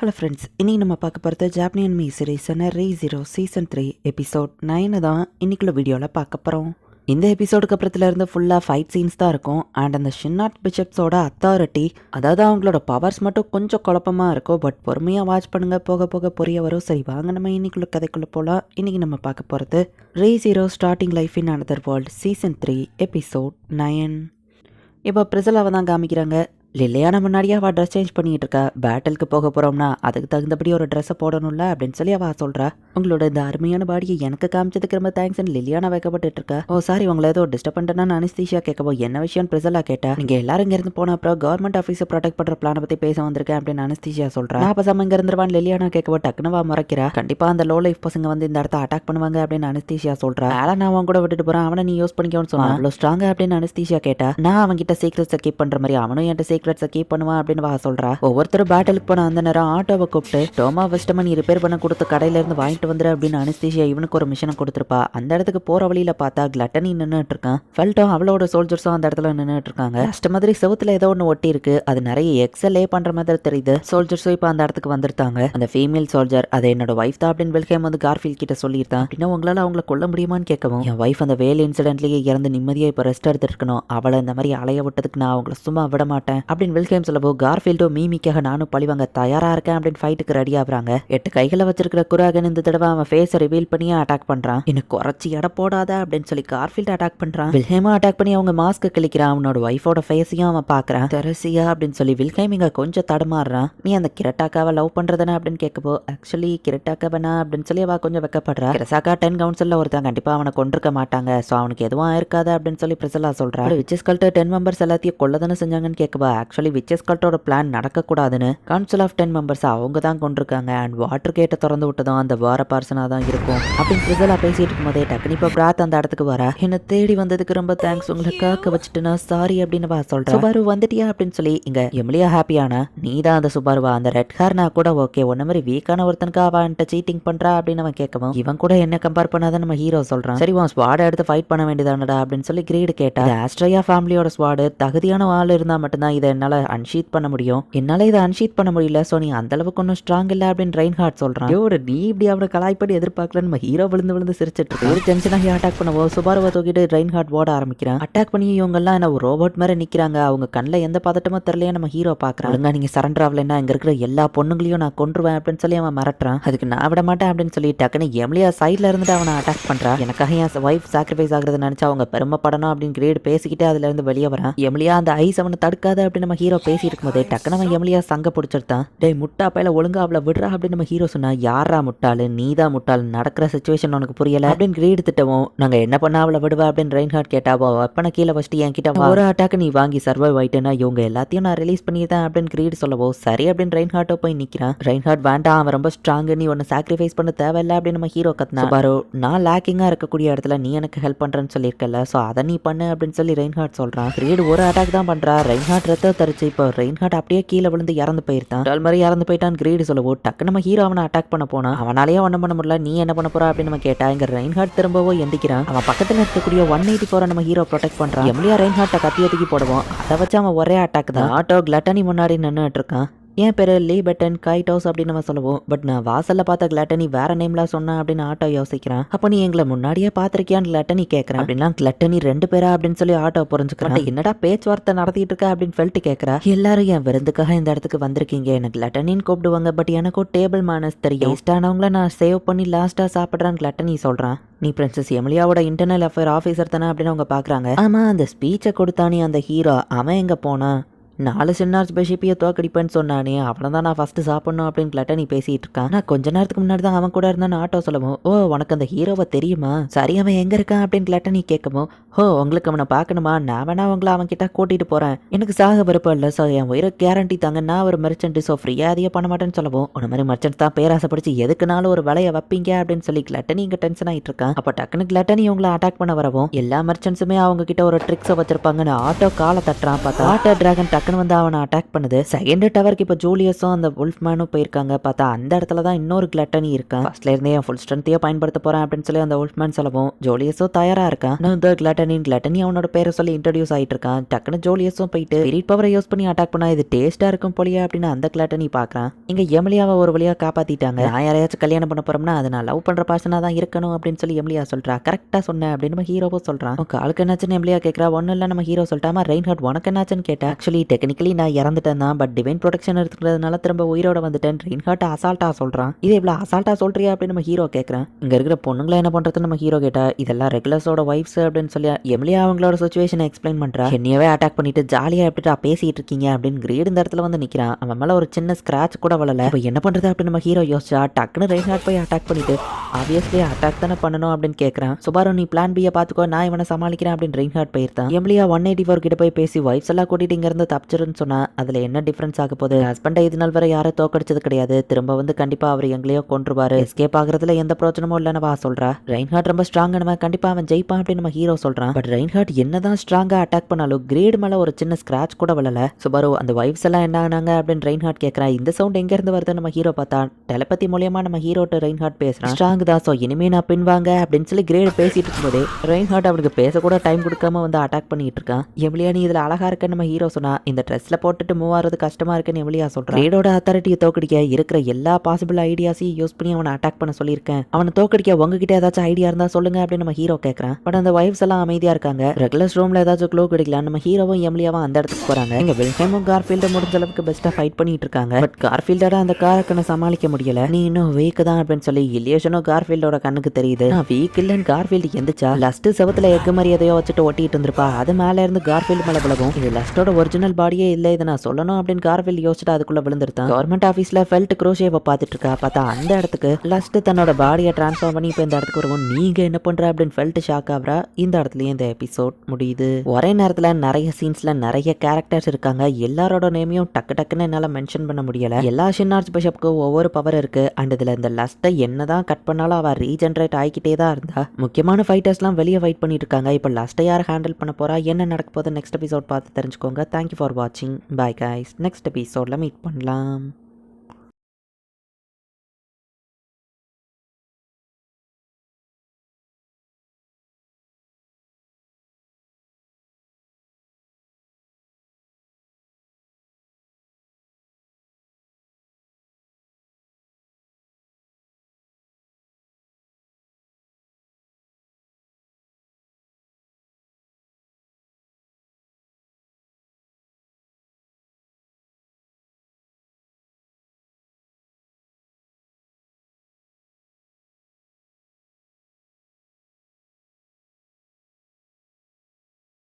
Hello friends இன்றைக்கி நம்ம பார்க்க போகிறது ஜாப்னியன் மீ சீரீஸான re zero season three episode nine தான் இன்னைக்குள்ள வீடியோவில் பார்க்க போகிறோம் இந்த எபிசோடுக்கு அப்புறத்துலேருந்து ஃபுல்லாக ஃபைட் சீன்ஸ் தான் இருக்கும். அண்ட் அந்த ஷின்னாட் பிஷப்ஸோட அத்தாரிட்டி அதாவது அவங்களோட பவர்ஸ் மட்டும் கொஞ்சம் குழப்பமாக இருக்கும். பட் பொறுமையாக வாட்ச் பண்ணுங்கள் போக போக புரிய வரும். சரி வாங்க நம்ம இன்னைக்குள்ள கதைக்குள்ளே போகலாம் இன்னைக்கு நம்ம பார்க்க போகிறது re zero starting life in another world season three episode nine இப்போ பிரிசலாவை தான் காமிக்கிறாங்க. லில்லையான முன்னாடியே அவள் ட்ரெஸ் சேஞ்ச் பண்ணிட்டு இருக்கா. பேட்டிலுக்கு போக போகிறோம்னா அதுக்கு தகுந்தபடி ஒரு ட்ரெஸ்ஸை போடணும்ல அப்படின்னு சொல்லி அவள் சொல்கிறா உங்களோட இந்த அருமையான பாடியை எனக்கு காமிச்சதுக்கு ரொம்ப தேங்க்ஸ் லில்லியானா வைக்கப்பட்டு இருக்கா ஓ சாரி உங்களை ஏதோ டிஸ்டர்ப் பண்ணிட்டேன்னு அனிஸ்தீஷியா கேட்கவோ என்ன விஷயம் பிரிசலா கேட்டா? நீங்கள் எல்லாரும் இங்கேருந்து போன அப்புறம் கவர்மெண்ட் ஆஃபீஸை ப்ரொடெக்ட் பண்ணுற பிளானை பற்றி பேச வந்திருக்கேன் அப்படின்னு அனிஸ்தீஷியா சொல்கிறா நான் அப்போ இங்கே இருந்துருவான் லில்லியானா கேட்கவோ டக்குனு வா முறைக்கிறா. கண்டிப்பாக அந்த லோ லைஃப் பசங்க வந்து இந்த இடத்த அட்டாக் பண்ணுவாங்க அப்படின்னு அனிஸ்தீஷியா சொல்கிறா வேலை நான் அவன் கூட விட்டுட்டு போகிறேன் அவனை நீ யூஸ் பண்ணிக்கோன்னு சொன்னா. அவ்வளோ ஸ்ட்ராங்க அப்படின்னு அனிஸ்தீஷியா கேட்டா நான் அவன்கிட்ட சீக்ரெட்ஸை கீப் பண்ணுற மாதிரி அவனும் என்கிட்ட சீக்ரெட்ஸை கீப் பண்ணுவான் அப்படின்னு வா சொல்றா. ஒவ்வொருத்தரும் பேட்டலுக்கு போன அந்த நேரம் ஆட்டோவை கூப்பிட்டு டோமா வெஸ்டமன் நீ ரிப்பேர் பண்ண கொடுத்த கடையில இருந்து வாங்கிட்டு வந்துரு அப்படின்னு அனிஸ்தீஷியா இவனுக்கு ஒரு மிஷனை கொடுத்துருப்பா. அந்த இடத்துக்கு போற வழியில பார்த்தா கிளட்டனி நின்றுட்டு இருக்கான். ஃபெல்ட்டும் அவளோட சோல்ஜர்ஸும் அந்த இடத்துல நின்றுட்டு இருக்காங்க. கஷ்ட மாதிரி செவத்துல ஏதோ ஒன்று ஒட்டி இருக்கு. அது நிறைய எக்ஸல் பண்ற மாதிரி தெரியுது. சோல்ஜர்ஸும் இப்போ அந்த இடத்துக்கு வந்திருக்காங்க. அந்த ஃபீமேல் சோல்ஜர் அது என்னோட ஒய்ஃப் தான் அப்படின்னு வெல்கேம் வந்து கார்ஃபீல் கிட்ட சொல்லியிருந்தான். அப்படின்னா உங்களால அவங்கள கொல்ல முடியுமான்னு கேட்கவும் என் ஒய்ஃப் அந்த வேல் இன்சிடென்ட்லயே இறந்து நிம்மதியா இப்போ ரெஸ்ட் எடுத்துருக்கணும் அவளை இந்த மாதிரி அலைய விட்டதுக்கு நான் அவங்கள சும்மா விட மாட்டேன். அப்படின்னு வில்கேம் சொல்லவோ கார்ஃபீல்டோ மீமிக்காக நானும் பழிவாங்க தயாரா இருக்கேன் அப்படின்னு ஃபைட்டுக்கு ரெடி ஆகுறாங்க. எட்டு கைகளை வச்சிருக்கிற குராகன் இந்த தடவை அவன் ஃபேஸை ரிவீல் பண்ணியே அட்டாக் பண்றான். எனக்கு குறைச்சி எடை போடாத அப்படின்னு சொல்லி கார்ஃபீல்ட் அட்டாக் பண்றான். வில்ஹேமா அட்டாக் பண்ணி அவங்க மாஸ்க் கிளிக்கிறான் அவனோட ஒய்ஃபோட ஃபேஸையும் அவன் பாக்குறான் தெரசியா அப்படின்னு சொல்லி வில்ஹேம் இங்க கொஞ்சம் தடுமாறுறான். நீ அந்த கிரட்டாக்காவை லவ் பண்றதுனா அப்படின்னு கேட்கப்போ ஆக்சுவலி கிரட்டாக்காவனா அப்படின்னு சொல்லி அவ கொஞ்சம் வெக்கப்படுறா. கிரசாக்கா டென் கவுன்சில்ல ஒருத்தன் கண்டிப்பா அவனை கொண்டிருக்க மாட்டாங்க. ஸோ அவனுக்கு எதுவும் இருக்காது அப்படின்னு சொல்லி பிரசலா சொல்றா. விச்சஸ் கல்ட்டு டென் மெம்பர்ஸ் எல்லாத்தையும் கொள்ளதானே செஞ்சாங்கன்னு கேட்கவா? ஆக்சுவலி விச்சஸ் கல்ட்டோட பிளான் நடக்கக்கூடாதுன்னு கவுன்சில் ஆஃப் டென் மெம்பர்ஸ் அவங்க தான் கொண்டிருக்காங்க. அண்ட் வாட்டர் கேட்டை திறந்து விட்டதும் அந்த வார பார்சனாக தான் இருக்கும். அப்படின்னு பிரிசலா பேசிட்டு இருக்கும்போதே டக்குனு இப்போ பிராத் அந்த இடத்துக்கு வர. என்னை தேடி வந்ததுக்கு ரொம்ப தேங்க்ஸ் உங்களை காக்க வச்சுட்டு நான் சாரி அப்படின்னு வா சொல்றேன் சுபாரு வந்துட்டியா? அப்படின்னு சொல்லி இங்க எம்லியா ஹாப்பியானா? நீ தான் அந்த சுபாருவா. அந்த ரெட் ஹேர் நான் கூட ஓகே ஒன்ன மாதிரி வீக்கான ஒருத்தனுக்கு அவன்கிட்ட சீட்டிங் பண்றா? அப்படின்னு அவன் கேட்கவும் இவன் கூட என்ன கம்பேர் பண்ணாதான் நம்ம ஹீரோ சொல்றான். சரி உன் ஸ்வாடை எடுத்து ஃபைட் பண்ண வேண்டியதானடா? அப்படின்னு சொல்லி கிரீடு கேட்டா. இந்த ஆஸ்ட்ரையா ஃபேமிலியோட ஸ்வாடு தகுதியான ஆள் இருந்தா மட்டும்தான் இதை என்னால் அன்ஷீட் பண்ண முடியும். என்னால் இதை அன்ஷீட் பண்ண முடியல. ஸோ நீ அந்த அளவுக்கு ஒன்றும் ஸ்ட்ராங் இல்லை அப்படின்னு ரெயின் ஹார்ட் சொல்றான் ஐயோ நீ இப்படி அவனை கலாய்ப்படி எதிர்பார்க்கல நம்ம ஹீரோ விழுந்து விழுந்து சிரிச்சிட்டு இருக்கு. ஒரு டென்ஷனாகி அட்டாக் பண்ணவோ சுபாரவை தூக்கிட்டு ரெயின் ஹார்ட் ஓட ஆரம்பிக்கிறான். அட்டாக் பண்ணி இவங்கெல்லாம் என்ன ஒரு ரோபோட் மாதிரி நிற்கிறாங்க அவங்க கண்ணில் எந்த பதட்டமும் தெரியலையே நம்ம ஹீரோ பார்க்குறாங்க ஒழுங்கா நீங்க சரண்டர் ஆகலைன்னா இங்கே இருக்கிற எல்லா பொண்ணுங்களையும் நான் கொண்டுருவேன் அப்படின்னு சொல்லி அவன் மிரட்டுறான். அதுக்கு நான் விட மாட்டேன் அப்படின்னு சொல்லி டக்குன்னு எம்லியா சைட்ல இருந்துட்டு அவனை அட்டாக் பண்ணுறான் எனக்காக என் ஒய்ஃப் சாக்ரிஃபைஸ் ஆகுறது நினச்சா அவங்க பெருமைப்படணும் அப்படின்னு கிரேட் பேசிக்கிட்டே அதுல இருந்து வெளியே வரான். எம்லியா அந்த ஐஸ் அவனை தடுக்காத அப்படின்னு நம்ம ஹீரோ பேசிட்டு இருக்கும்போதே டக்குனு அவன் எம்லியா சங்க பிடிச்சிருத்தான் டேய் முட்டா பையில ஒழுங்கா அவளை விடுறா அப்படின்னு நம்ம ஹீரோ சொன்னா யாரா முட்டாளு? நீ தான் முட்டாள்? நடக்கிற சுச்சுவேஷன் உனக்கு புரியல? அப்படின்னு கிரீடு திட்டவும் நாங்க என்ன பண்ணா அவளை விடுவா? அப்படின்னு ரெயின் ஹார்ட் கேட்டா அவ வெப்பனை கீழே வச்சுட்டு என் கிட்ட ஒரு அட்டாக் நீ வாங்கி சர்வைவ் ஆயிட்டேன்னா இவங்க எல்லாத்தையும் நான் ரிலீஸ் பண்ணிட்டேன் அப்படின்னு கிரீடு சொல்லவோ சரி அப்படின்னு ரெயின் ஹார்ட்டோ போய் நிக்கிறான். ரெயின் ஹார்ட் வேண்டாம் அவன் ரொம்ப ஸ்ட்ராங் நீ ஒன்னு சாக்ரிஃபைஸ் பண்ண தேவையில்ல அப்படின்னு நம்ம ஹீரோ கத்துனா பாரு நான் லேக்கிங்கா இருக்கக்கூடிய இடத்துல நீ எனக்கு ஹெல்ப் பண்றேன்னு சொல்லியிருக்கல ஸோ அதை நீ பண்ணு அப்படின்னு சொல்லி ரெயின் ஹார்ட் சொல்றான். கிரீட் ஒரு அட்டாக் தான் பண்றா. ரெயின் ஹார்ட் ரத்த தரிச்சு இப்போ ரெயின்ஹார்ட் அப்படியே கீழே விழுந்து இறந்து போயிருந்தான். டால் மாதிரி இறந்து போயிட்டான் கிரீடு சொல்லவோ டக்கு நம்ம ஹீரோ அவனை அட்டாக் பண்ண போனா அவனாலேயே ஒன்றும் பண்ண முடியல நீ என்ன பண்ண போறா அப்படின்னு நம்ம கேட்டா இங்க ரெயின் ஹார்ட் திரும்பவோ எந்திக்கிறான். அவன் பக்கத்துல இருக்கக்கூடிய ஒன் எயிட்டி ஃபோரை நம்ம ஹீரோ ப்ரொடெக்ட் பண்றான். எம்லியா ரெயின் ஹார்ட்டை கத்திய தூக்கி போடுவோம் அதை வச்சு அவன் ஒரே அட்டாக் தான். ஆட்டோ கிளட்டனி முன்னாடி நின்றுட்டு இருக்கான். என் பேரு லீ பெட்டன் கைட் ஹவுஸ் அப்படின்னு நம்ம சொல்லுவோம். பட் நான் வாசல்ல பார்த்த கிளட்டனி வேற நேம்லாம் சொன்னா அப்படின்னு ஆட்டோ யோசிக்கிறான். அப்போ நீ எங்களை முன்னாடியே பார்த்திருக்கியான்னு கிளட்டனி கேட்கறான் அப்படின்னா கிளட்டனி ரெண்டு பேரா அப்படின்னு சொல்லி ஆட்டோ புரிஞ்சுக்கிறான். என்னடா பேச்சுவார்த்தை நடத்திட்டு இருக்க அப்படின்னு ஃபெல்ட் கேட்கறா எல்லாரும் என் விருந்துக்காக இந்த இடத்துக்கு வந்திருக்கீங்க. எனக்கு கிளட்டனின்னு கூப்பிடுவாங்க பட் எனக்கும் டேபிள் மேனஸ் தெரியும். வேஸ்டானவங்கள நான் சேவ் பண்ணி லாஸ்டா சாப்பிட்றான்னு கிளட்டனி சொல்றான். நீ பிரின்சஸ் எமிலியாவோட இன்டர்னல் அஃபேர் ஆஃபீஸர் தானே அப்படின்னு அவங்க பார்க்குறாங்க ஆமா அந்த ஸ்பீச்சை கொடுத்தானே அந்த ஹீரோ அவன் எங்க போனா நாலு சின்னார்ஸ் பெஷிப்பியை தோக்கடிப்பேன்னு சொன்னானே அவனை தான் நான் ஃபஸ்ட்டு சாப்பிடணும் அப்படின்னு கிளட்டனி பேசிகிட்டு பேசிட்டு இருக்கான். நான் கொஞ்ச நேரத்துக்கு முன்னாடி தான் அவன் கூட இருந்தான்னு ஆட்டோ சொல்லவும் ஓ உனக்கு அந்த ஹீரோவை தெரியுமா? சரி அவன் எங்க இருக்கான்? அப்படின்னு கிளட்டனி கேட்கவும் ஓ உங்களுக்கு அவனை பார்க்கணுமா? நான் வேணா உங்களை அவன் கிட்ட கூட்டிட்டு போறேன். எனக்கு சாக விருப்பம் இல்லை ஸோ என் உயிரை கேரண்டி தாங்க நான் ஒரு மெர்ச்சன்ட் ஸோ ஃப்ரீயாக அதிகம் பண்ண மாட்டேன்னு சொல்லவும் உன மாதிரி மெர்ச்சன்ட் தான் பேராசைப்படுச்சு எதுக்குனாலும் ஒரு விலையை வைப்பீங்க அப்படின்னு சொல்லி கிளட்டனி இங்கே டென்ஷன் ஆகிட்டு இருக்கான். அப்போ டக்குனு கிளட்டனி உங்களை அட்டாக் பண்ண வரவும் எல்லா மெர்ச்சன்ஸுமே அவங்க கிட்ட ஒரு ட்ரிக்ஸை வச்சிருப்பாங்கன்னு ஆட்டோ காலை தட்டுறான் பார்த்தா. ஆட்டோ டிராகன் டக்கு டக்குன்னு வந்து அவனை அட்டாக் பண்ணுது. செகண்ட் டவருக்கு இப்போ ஜூலியஸும் அந்த உல்ஃப்மேனும் போயிருக்காங்க. பார்த்தா அந்த இடத்துல தான் இன்னொரு கிளட்டனி இருக்கான். ஃபர்ஸ்ட்ல இருந்தே என் ஃபுல் ஸ்ட்ரென்த்தையே பயன்படுத்த போறேன் அப்படின்னு சொல்லி அந்த உல்ஃப்மேன் சொல்லவும் ஜோலியஸும் தயாரா இருக்கான். நான் இந்த கிளட்டனின் கிளட்டனி அவனோட பேரை சொல்லி இன்ட்ரடியூஸ் ஆயிட்டு இருக்கான். டக்குன்னு ஜோலியஸும் போயிட்டு ஸ்பிரிட் பவரை யூஸ் பண்ணி அட்டாக் பண்ணா இது டேஸ்டா இருக்கும் போலியா அப்படின்னு அந்த கிளட்டனி பாக்குறான் இங்க எமிலியாவை ஒரு வழியா காப்பாத்திட்டாங்க. நான் யாரையாச்சும் கல்யாணம் பண்ண போறோம்னா அது நான் லவ் பண்ற பர்சனா தான் இருக்கணும் அப்படின்னு சொல்லி எமிலியா சொல்றா. கரெக்டா சொன்னேன் அப்படின்னு நம்ம ஹீரோவும் சொல்றான். உங்க ஆளுக்கு என்னாச்சுன்னு எமிலியா கேட்கறா ஒன்னும் இல்ல நம்ம ஹீரோ சொல்லிட்டாமா. ரெயின் ஹார்ட் உனக்கு என்னாச்சுன்னு கேட்டா ஆக்சுவலி டெக்னிக்கலி நான் இறந்துட்டேன் தான் பட் டிவைன் ப்ரொடெக்ஷன் எடுத்துக்கிறதுனால திரும்ப உயிரோட வந்துட்டேன். ரெயின் ஹார்ட் அசால்ட்டா சொல்றான். இது இவ்வளோ அசால்ட்டா சொல்றியா அப்படின்னு நம்ம ஹீரோ கேட்குறேன் இங்க இருக்கிற பொண்ணுங்களை என்ன பண்ணுறதுன்னு நம்ம ஹீரோ கேட்டா இதெல்லாம் ரெகுலர்ஸோட ஒய்ஃப்ஸ் அப்படின்னு சொல்லி எமிலியா அவங்களோட சுச்சுவேஷனை எக்ஸ்பிளைன் பண்றா. என்னையவே அட்டாக் பண்ணிட்டு ஜாலியா எப்படிட்டா பேசிட்டு இருக்கீங்க அப்படின்னு கிரேட் இந்த இடத்துல வந்து நிக்கிறான். அவன் மேல ஒரு சின்ன ஸ்க்ராட்ச் கூட வளல இப்போ என்ன பண்றது அப்படின்னு நம்ம ஹீரோ யோசிச்சா டக்குன்னு ரெயின் ஹார்ட் போய் அட்டாக் பண்ணிட்டு ஆப்வியஸ்லி அட்டாக் தானே பண்ணணும் அப்படின்னு கேட்கறான் சுபாரு நீ பிளான் பியை பார்த்துக்கோ நான் இவனை சமாளிக்கிறேன் அப்படின்னு ரெயின் ஹார்ட் போயிருந்தான். எம்லியா ஒன் எயிட்டி ஃபோர் கிட்ட போய் பேசி ஒய்ஃப்ஸ் எல்லாம் கூட்டிட்டு இங்க இருந்து சொன்னால் அதில் என்ன டிஃப்ரென்ஸ் ஆக போகுது? ஹஸ்பண்டை இது நாள் வரை யாரும் தோக்கடிச்சது கிடையாது. திரும்ப வந்து கண்டிப்பாக அவர் எங்களையோ கொண்டுருவாரு எஸ்கேப் ஆகுறதுல எந்த பிரச்சனமும் இல்லைன்னு வா சொல்றா. ரெயின் ஹார்ட் ரொம்ப நம்ம கண்டிப்பாக அவன் ஜெயிப்பான் அப்படின்னு நம்ம ஹீரோ சொல்கிறான் பட் ரெயின் என்ன என்னதான் ஸ்ட்ராங்காக அட்டாக் பண்ணாலும் கிரேட் மேலே ஒரு சின்ன ஸ்க்ராச் கூட விழல சுபாரு அந்த ஒய்ஃப்ஸ் எல்லாம் என்ன ஆனாங்க அப்படின்னு ரெயின் ஹார்ட் இந்த சவுண்ட் எங்கேருந்து வருது நம்ம ஹீரோ பார்த்தா டெலபதி மூலியமாக நம்ம ஹீரோட்டு ரெயின் பேசுகிறான் ஸ்ட்ராங் தான் ஸோ இனிமே நான் பின்வாங்க அப்படின்னு சொல்லி கிரேட் பேசிட்டு இருக்கும்போதே ரெயின் ஹார்ட் அவனுக்கு பேசக்கூட டைம் கொடுக்காம வந்து அட்டாக் பண்ணிட்டு இருக்கான். எவ்வளியா நீ இதில் அழகா இருக்க நம்ம ஹீரோ சொன்னா இந்த ட்ரெஸ்ல போட்டுட்டு மூவ் ஆகிறது கஷ்டமா இருக்குன்னு எவ்வளியா சொல்றான் கிரேடோட அத்தாரிட்டியை தோக்கடிக்க இருக்கிற எல்லா பாசிபிள் ஐடியாஸையும் யூஸ் பண்ணி அவனை அட்டாக் பண்ண சொல்லியிருக்கேன். அவனை தோக்கடிக்க உங்ககிட்ட ஏதாச்சும் ஐடியா இருந்தா சொல்லுங்க அப்படின்னு நம்ம ஹீரோ கேட்கறான் பட் அந்த வைஃப்ஸ் எல்லாம் அமைதியா இருக்காங்க. ரெகுலர் ரூம்ல ஏதாச்சும் க்ளோ கிடைக்கலாம் நம்ம ஹீரோவும் எம்லியாவும் அந்த இடத்துக்கு போறாங்க. இங்க வில்ஹேமும் கார்ஃபீல்டும் முடிஞ்ச அளவுக்கு பெஸ்டா ஃபைட் பண்ணிட்டு இருக்காங்க. பட் கார்ஃபீல்டோட அந்த காரக்கனை சமாளிக்க முடியல. நீ இன்னும் வீக் தான் அப்படின்னு சொல்லி இலியேஷனும் கார்ஃபீல்டோட கண்ணுக்கு தெரியுது. நான் வீக் இல்லைன்னு கார்ஃபீல்டு எந்திரிச்சா லஸ்ட் செவத்துல எக்கு மாதிரி எதையோ வச்சுட்டு ஒட்டிட்டு இருந்திருப்பா. அது மேல இருந்து கார்ஃபீல்டு மேல விலகும். இது லஸ்டோட ஒரிஜினல் பாடியே இல்ல இதை நான் சொல்லணும் அப்படின்னு கார்வெல் யோசிச்சுட்டு அதுக்குள்ள விழுந்துருத்தான். கவர்மெண்ட் ஆஃபீஸ்ல ஃபெல்ட் குரோஷேவை பார்த்துட்டு இருக்கா பார்த்தா அந்த இடத்துக்கு லஸ்ட் தன்னோட பாடியை டிரான்ஸ்ஃபார்ம் பண்ணி இப்போ இந்த இடத்துக்கு வருவோம். நீங்க என்ன பண்ற அப்படின்னு ஃபெல்ட் ஷாக் ஆகுறா. இந்த இடத்துலயும் இந்த எபிசோட் முடியுது. ஒரே நேரத்துல நிறைய சீன்ஸ்ல நிறைய கேரக்டர்ஸ் இருக்காங்க. எல்லாரோட நேமையும் டக்கு டக்குன்னு என்னால மென்ஷன் பண்ண முடியல. எல்லா ஷின்னார்ஸ் பிஷப்க்கு ஒவ்வொரு பவர் இருக்கு. அண்ட் இதுல இந்த லஸ்ட்டை என்னதான் கட் பண்ணாலும் அவ ரீஜென்ரேட் ஆகிக்கிட்டே தான் இருந்தா. முக்கியமான ஃபைட்டர்ஸ்லாம் வெளியே ஃபைட் பண்ணிட்டு இருக்காங்க. இப்போ லஸ்ட்டை யார் ஹேண்டில் பண்ண போறா? என்ன நடக்க போகுது நெக்ஸ்ட் எபிசோட் பார்த்து தெரிஞ்சுக்கோங்க. தேங்க்யூ ஃபார் வாட்சிங் பை கைஸ் நெக்ஸ்ட் எபிசோடில் மீட் பண்ணலாம்.